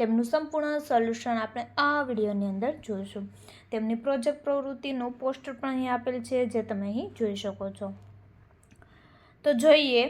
તેમનું સંપૂર્ણ સોલ્યુશન આપણે આ વિડીયોની અંદર જોઈશું. તેમની પ્રોજેક્ટ પ્રવૃત્તિનું પોસ્ટર પણ અહીં આપેલ છે, જે તમે અહીં જોઈ શકો છો. તો જોઈએ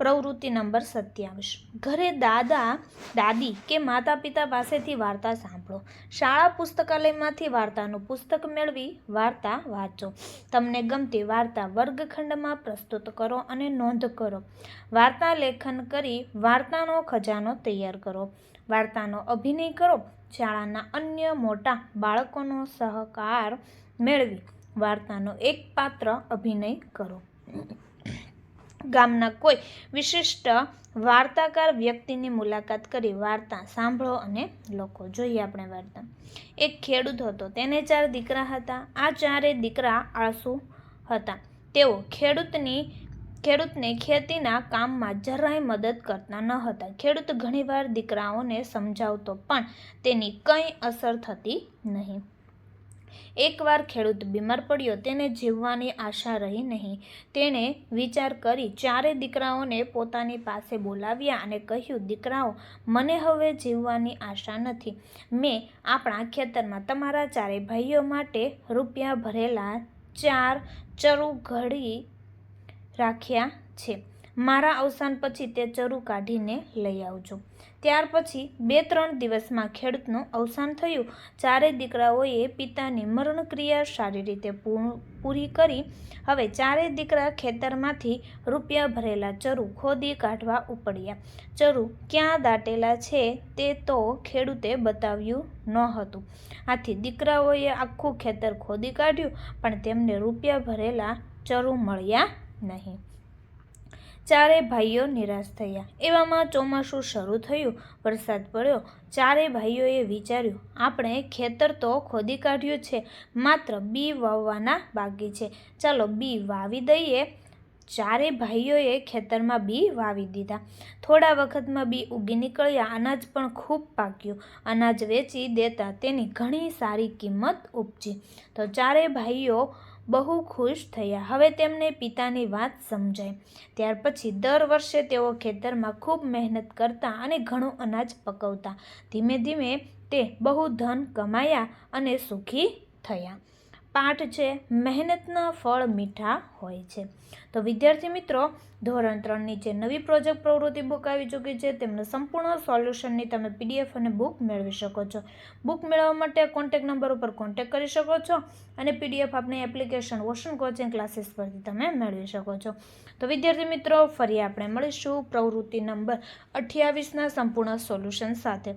પ્રવૃત્તિ નંબર સત્યાવીસ. ઘરે દાદા, દાદી કે માતા પિતા પાસેથી વાર્તા સાંભળો. શાળા પુસ્તકાલયમાંથી વાર્તાનું પુસ્તક મેળવી વાર્તા વાંચો. તમને ગમતી વાર્તા વર્ગખંડમાં પ્રસ્તુત કરો અને નોંધ કરો. વાર્તા લેખન કરી વાર્તાનો ખજાનો તૈયાર કરો. વાર્તાનો અભિનય કરો. શાળાના અન્ય મોટા બાળકોનો સહકાર મેળવી વાર્તાનો એક પાત્ર અભિનય કરો. ગામના કોઈ વિશિષ્ટ વાર્તાકાર વ્યક્તિની મુલાકાત કરી વાર્તા સાંભળો અને લખો. જોઈએ આપણે વાર્તા. એક ખેડૂત હતો. તેને ચાર દીકરા હતા. આ ચારે દીકરા આળસુ હતા. તેઓ ખેડૂતની, ખેડૂતને ખેતીના કામમાં જરાય મદદ કરતા ન હતા. ખેડૂત ઘણીવાર દીકરાઓને સમજાવતો પણ તેની કંઈ અસર થતી નહીં. એકવાર ખેડૂત બીમાર પડ્યો, તેને જીવવાની આશા રહી નહીં. તેણે વિચાર કરી ચારે દીકરાઓને પોતાની પાસે બોલાવ્યા અને કહ્યું, દીકરાઓ, મને હવે જીવવાની આશા નથી. મેં આપણા ખેતરમાં તમારા ચારે ભાઈઓ માટે રૂપિયા ભરેલા ચાર ચરુ ઘડી રાખ્યા છે. મારા અવસાન પછી તે ચરુ કાઢીને લઈ આવજો. ત્યાર પછી બે ત્રણ દિવસમાં ખેડૂતનું અવસાન થયું. ચારેય દીકરાઓએ પિતાની મરણક્રિયા સારી રીતે પૂરી કરી. હવે ચારેય દીકરા ખેતરમાંથી રૂપિયા ભરેલા ચરુ ખોદી કાઢવા ઉપડ્યા. ચરુ ક્યાં દાટેલા છે તે તો ખેડૂતે બતાવ્યું ન હતું આથી દીકરાઓએ આખું ખેતર ખોદી કાઢ્યું, પણ તેમને રૂપિયા ભરેલા ચરુ મળ્યા નહીં. ચારે ભાઈઓ નિરાશ થયા. એવામાં ચોમાસું શરૂ થયું, વરસાદ પડ્યો. ચારે ભાઈઓએ વિચાર્યું, આપણે ખેતર તો ખોદી કાઢ્યું છે, માત્ર બી વાવવાના બાકી છે. ચાલો બી વાવી દઈએ. ચારે ભાઈઓએ ખેતરમાં બી વાવી દીધા. થોડા વખતમાં બી ઉગી નીકળ્યા, અનાજ પણ ખૂબ પાક્યું. અનાજ વેચી દેતા તેની ઘણી સારી કિંમત ઉપજી. તો ચારે ભાઈઓ બહુ ખુશ થયા. હવે તેમને પિતાની વાત સમજાય ત્યાર પછી દર વર્ષે તેઓ ખેતરમાં ખૂબ મહેનત કરતા અને ઘણું અનાજ પકવતા. ધીમે ધીમે તે બહુ ધન કમાયા અને સુખી થયા. પાઠ છે, મહેનતના ફળ મીઠા હોય છે. તો વિદ્યાર્થી મિત્રો, ધોરણ ત્રણની જે નવી પ્રોજેક્ટ પ્રવૃત્તિ બુક આવી ચૂકી છે, તેમનું સંપૂર્ણ સોલ્યુશનની તમે પીડીએફ અને બુક મેળવી શકો છો. બુક મેળવવા માટે કોન્ટેક નંબર ઉપર કોન્ટેક કરી શકો છો અને પીડીએફ આપણી એપ્લિકેશન ઓશન કોચિંગ ક્લાસીસ પરથી તમે મેળવી શકો છો. તો વિદ્યાર્થી મિત્રો, ફરી આપણે મળીશું પ્રવૃત્તિ નંબર અઠ્યાવીસના સંપૂર્ણ સોલ્યુશન સાથે.